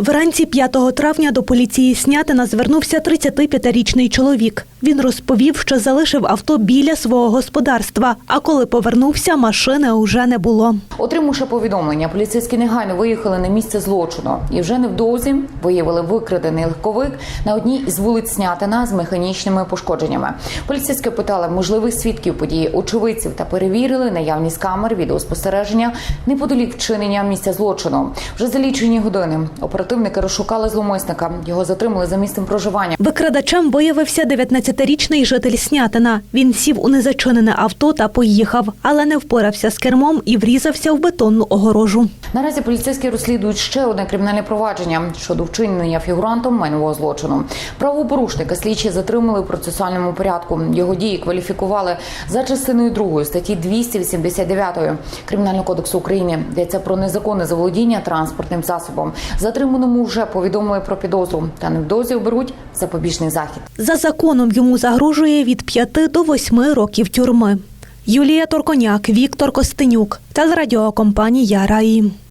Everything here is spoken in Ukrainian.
Вранці 5 травня до поліції Снятина звернувся 35-річний чоловік. Він розповів, що залишив авто біля свого господарства, а коли повернувся, машини уже не було. Отримавши повідомлення, поліцейські негайно виїхали на місце злочину і вже невдовзі виявили викрадений легковик на одній із вулиць Снятина з механічними пошкодженнями. Поліцейські питали можливих свідків події, очевидців та перевірили наявність камер відеоспостереження неподалік вчинення місця злочину. Вже за лічені години оперативники розшукали зломисника. Його затримали за місцем проживання. Викрадачем виявився 19-річний житель Снятина. Він сів у незачинене авто та поїхав, але не впорався з кермом і врізався в бетонну огорожу. Наразі поліцейські розслідують ще одне кримінальне провадження щодо вчинення фігурантом майнового злочину. Правопорушника слідчі затримали в процесуальному порядку. Його дії кваліфікували за частиною 2 статті 289 Кримінального кодексу України. Йдеться про незаконне заволодіння транспортним засобом. Затриманому вже повідомили про підозру та невдовзі оберуть запобіжний захід. За законом йому загрожує від 5 до 8 років тюрми. Юлія Торконяк, Віктор Костенюк радіокомпанії Раї.